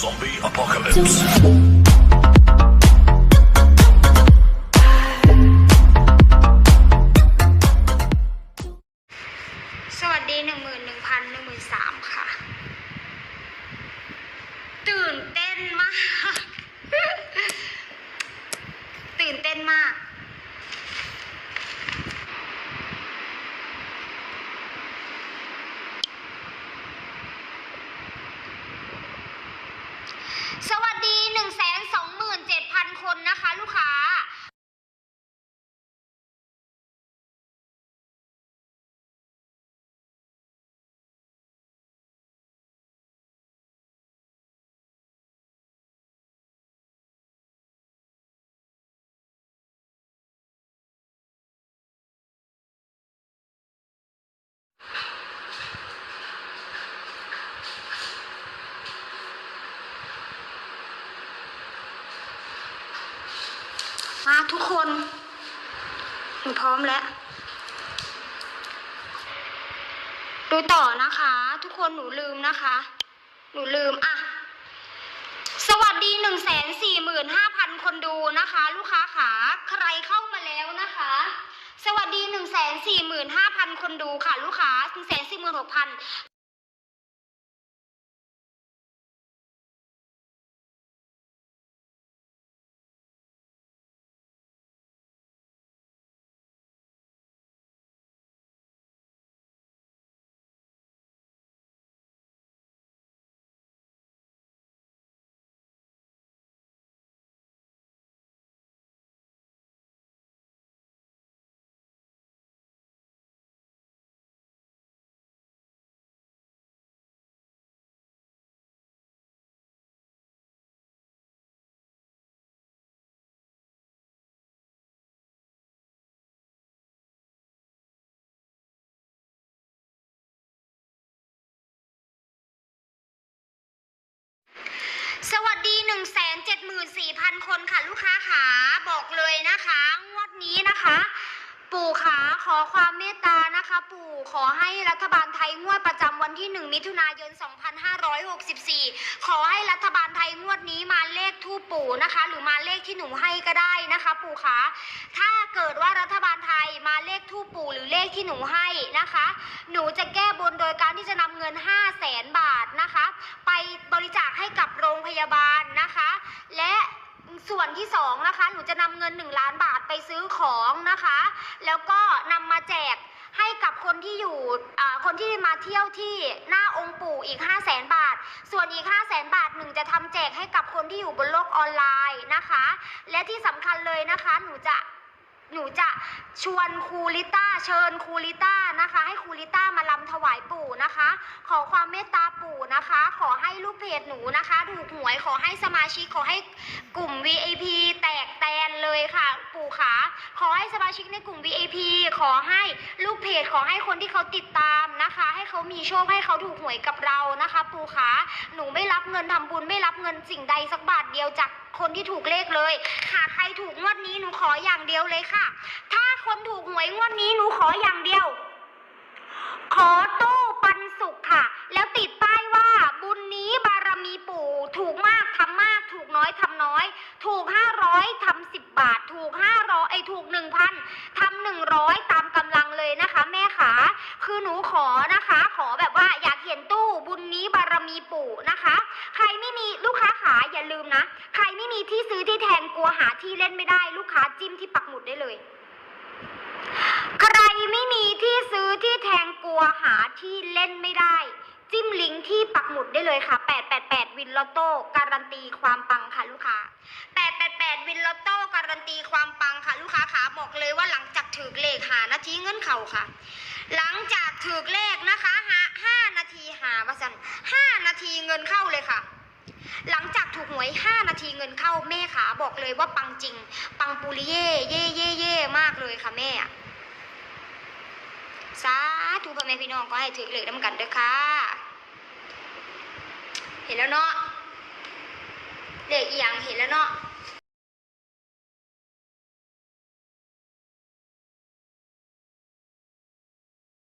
Zombie apocalypse. สวัสดีหนึ่งหมื่นหนึ่งพันหนึ่งหมื่นสามค่ะ ตื่นเต้นมาก ตื่นเต้นมาก สวัสดีหนึ่งแสนสองหมื่นเจ็ดพันคนนะคะ ลูกค้า มาทุกคนหนูพร้อมแล้ว ดูต่อนะคะ ทุกคนหนูลืมนะคะ หนูลืมอะ สวัสดีหนึ่งแสนสี่หมื่นห้าพันคนดูนะคะ ลูกค้าขาใครเข้ามาแล้วนะคะ สวัสดีหนึ่งแสนสี่หมื่นห้าพันคนดูค่ะ ลูกค้าหนึ่งแสนสี่หมื่นหกพัน วัสดี1 7 4 0 0 0คนค่ะลูกค้าขาบอกเลยนะคะ งวดนี้นะคะ ปู่ขาขอความเมตตานะคะ ปู่ขอให้รัฐบาลไทยงวดประจำวันที่1มิถุนายน 2564 ขอให้รัฐบาลไทยงวดนี้มาเลขทูปปู่นะคะ หรือมาเลขที่หนูให้ก็ได้นะคะ ปู่ขาถ้าเกิดว่ารัฐบาลไทยมาเลขทูปปู่หรือเลขที่หนูให้นะคะ หนูจะแก้บนโดยการที่จะนำเงิน 5 0 0แสนบาทนะคะ บริจาคให้กับโรงพยาบาลนะคะ และส่วนที่สองนะคะหนูจะนำเงิน 1 ล้านบาทไปซื้อของนะคะ แล้วก็นำมาแจกให้กับคนที่อยู่คนที่มาเที่ยวที่หน้าองค์ปู่อีก 5 0 0แสนบาท ส่วนอีก 5 0 0แสนบาทหนึ่งจะทำแจกให้กับคนที่อยู่บนโลกออนไลน์นะคะ และที่สำคัญเลยนะคะหนูจะ หนูจะชวนครูลิต้าเชิญครูลิต้านะคะ ให้ครูลิต้ามาลำถวายปู่นะคะ ขอความเมตตาปู่นะคะ ขอให้ลูกเพจหนูนะคะ ถูกหวยขอให้สมาชิกขอให้กลุ่ม VIP แตกแตนเลยค่ะ ปู่ขาขอให้สมาชิกในกลุ่ม VIP ขอให้ลูกเพจขอให้คนที่เขาติดตามนะคะ ให้เขามีโชคให้เขาถูกหวยกับเรานะคะ ปู่ขาหนูไม่รับเงินทำบุญไม่รับเงินสิ่งใดสักบาทเดียวจาก คนที่ถูกเลขเลย หากใครถูกงวดนี้หนูขออย่างเดียวเลยค่ะ ถ้าคนถูกหวยงวดนี้หนูขออย่างเดียว ขอตู้ปันสุขค่ะ แล้วติดป้ายว่าบุญนี้บารมีปู่ ถูกมากทำมาก ถูกน้อยทำน้อย ถูกห้าร้อยทำสิบบาท ถูกห้าร้อยไอย ถูกหนึ่งพันทำหนึ่งร้อยตามกำลังเลยนะคะ แม่ขาคือหนูขอนะคะ ขอแบบว่าอยากเห็นตู้บุญนี้บารมีปู่นะคะ ใครไม่มีลูกค้าขาอย่าลืมนะ ใครไม่มีที่ซื้อที่แทนกลัวหาที่เล่นไม่ได้ลูกค้าจิ้มที่ปักหมุดได้เลย ใครไม่มีที่ซื้อที่แทงกลัวหาที่เล่นไม่ได้จิ้มลิงก์ที่ปักหมุดได้เลยค่ะ 888 วินลอตโต้การันตีความปังค่ะลูกค้า 888 วินลอตโต้การันตีความปัง ค่ะ ลูกค้าขาบอกเลยว่าหลังจากถือเลขหานาทีเงินเข่าค่ะ หลังจากถือเลขนะคะหา5นาทีหาว่าสัน5นาทีเงินเข้าเลยค่ะ หลังจากถูกหวย 5 นาทีเงินเข้าแม่ขาบอกเลยว่าปังจริง ปังปุริเย่เย่เย่เย่มากเลยค่ะแม่สาธุพ่อแม่พี่น้องก็ให้ถือเลขน้ำกันเด้อค่ะ เห็นแล้วเนาะเลขอีหยังเห็นแล้วเนาะ